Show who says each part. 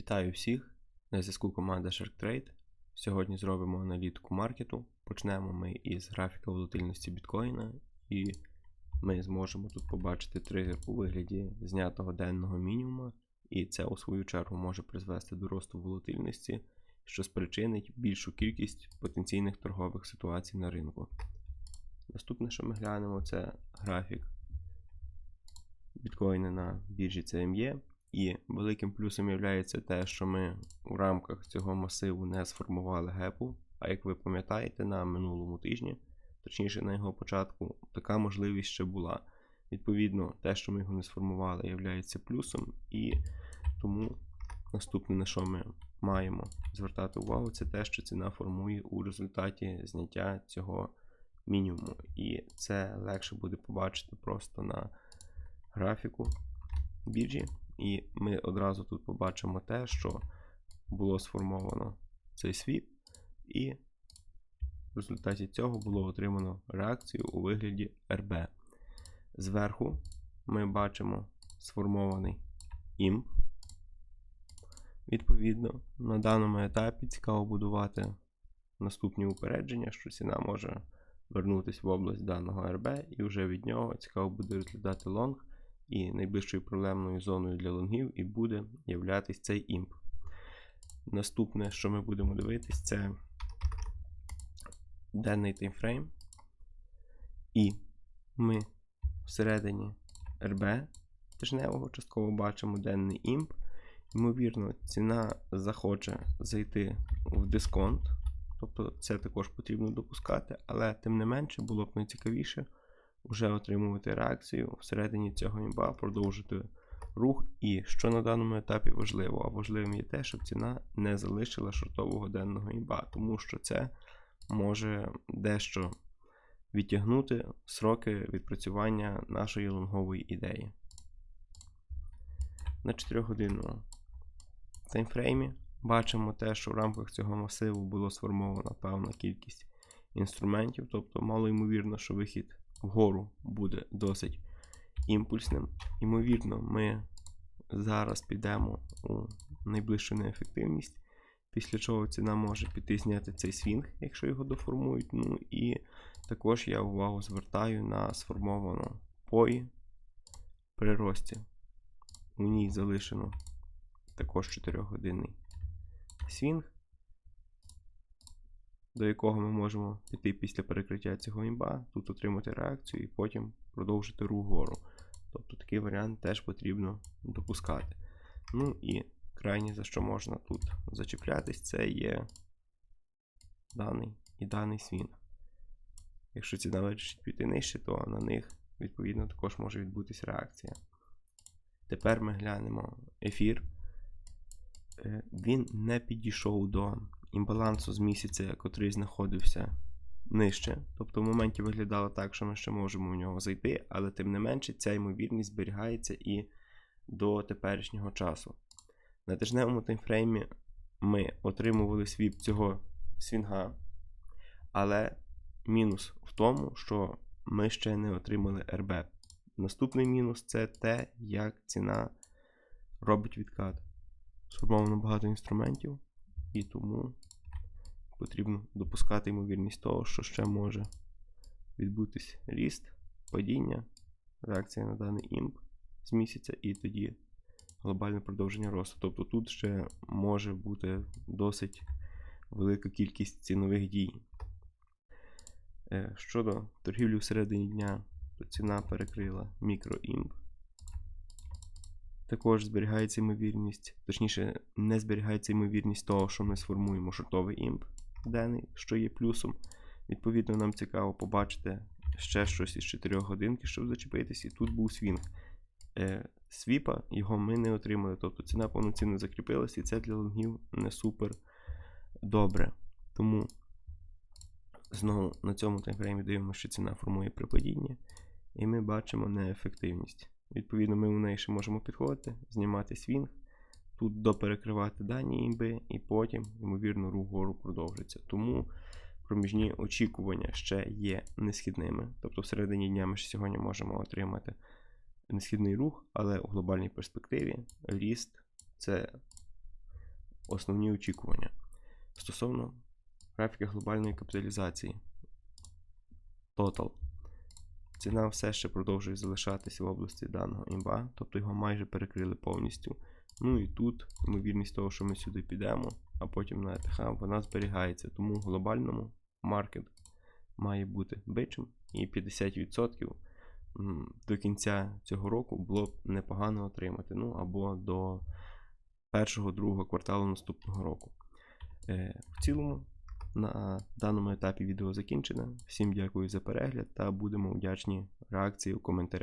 Speaker 1: Вітаю всіх! На зв'язку команда SharkTrade. Сьогодні зробимо аналітику маркету. Почнемо ми із графіка волатильності біткоїна, і ми зможемо тут побачити тригер у вигляді знятого денного мінімума, і це у свою чергу може призвести до росту волатильності, що спричинить більшу кількість потенційних торгових ситуацій на ринку. Наступне, що ми глянемо, це графік біткоїна на біржі CME. І великим плюсом є те, що ми у рамках цього масиву не сформували гепу. А як ви пам'ятаєте, на минулому тижні, точніше на його початку, така можливість ще була. Відповідно, те, що ми його не сформували, є плюсом, і тому наступне, на що ми маємо звертати увагу, це те, що ціна формує у результаті зняття цього мінімуму. І це легше буде побачити просто на графіку біржі. І ми одразу тут побачимо те, що було сформовано цей свіп, і в результаті цього було отримано реакцію у вигляді RB. Зверху ми бачимо сформований імп. Відповідно, на даному етапі цікаво будувати наступні упередження, що ціна може вернутися в область даного RB, і вже від нього цікаво буде розглядати лонг. І найближчою проблемною зоною для лонгів і буде являтися цей імп. Наступне, що ми будемо дивитись, це денний таймфрейм. І ми всередині РБ тижневого частково бачимо денний імп. Ймовірно, ціна захоче зайти в дисконт. Тобто це також потрібно допускати, але тим не менше було б найцікавіше вже отримувати реакцію всередині цього імба, продовжити рух. І що на даному етапі важливо, а важливим є те, щоб ціна не залишила шортового денного імба, тому що це може дещо відтягнути сроки відпрацювання нашої лонгової ідеї. На 4 годинному таймфреймі бачимо те, що в рамках цього масиву було сформована певна кількість інструментів, тобто мало ймовірно, що вихід вгору буде досить імпульсним. Ймовірно, ми зараз підемо у найближчу неефективність, після чого ціна може піти зняти цей свінг, якщо його доформують. Ну і також я увагу звертаю на сформовану пої при рості. У ній залишено також 4-годинний свінг до якого ми можемо піти після перекриття цього імба, тут отримати реакцію і потім продовжити рух вгору. Тобто такий варіант теж потрібно допускати. Ну і крайнє, за що можна тут зачеплятись, це є даний і даний свін. Якщо ціна вирішить піти нижче, то на них, відповідно, також може відбутися реакція. Тепер ми глянемо ефір. Е, він не підійшов до імбалансу з місяця, котрий знаходився нижче. Тобто в моменті виглядало так, що ми ще можемо в нього зайти, але тим не менше ця ймовірність зберігається і до теперішнього часу. На тижневому таймфреймі ми отримували свіп цього свінга, але мінус в тому, що ми ще не отримали РБ. Наступний мінус це те, як ціна робить відкат. Сформовано багато інструментів, і тому потрібно допускати ймовірність того, що ще може відбутись ріст, падіння, реакція на даний імп з місяця, і тоді глобальне продовження росту. Тобто тут ще може бути досить велика кількість цінових дій. Е, щодо торгівлі всередині дня, то ціна перекрила мікроімп. Також зберігається ймовірність, точніше, не зберігається ймовірність того, що ми сформуємо шортовий імп денний, що є плюсом. Відповідно, нам цікаво побачити ще щось із 4 годинки, щоб зачепитись. І тут був свінг. Е, Свіпа його ми не отримали. Тобто ціна повноцінно закріпилася, і це для лонгів не супер добре. Тому знову на цьому таймфреймі дивимося, що ціна формує припадіння, і ми бачимо неефективність. Відповідно, ми у неї ще можемо підходити, знімати свінг, тут доперекривати дані імби, і потім, ймовірно, рух вгору продовжиться. Тому проміжні очікування ще є несхідними. Тобто, всередині дня ми ще сьогодні можемо отримати несхідний рух, але у глобальній перспективі ріст це основні очікування. Стосовно графіка глобальної капіталізації. Total. Ціна все ще продовжує залишатися в області даного імба, тобто його майже перекрили повністю. Ну і тут ймовірність того, що ми сюди підемо, а потім на ETH, вона зберігається. Тому глобальному маркет має бути бичим і 50% до кінця цього року було б непогано отримати. Ну або до першого-другого кварталу наступного року. Е, в цілому, на даному етапі відео закінчено. Всім дякую за перегляд та будемо вдячні реакції у коментарях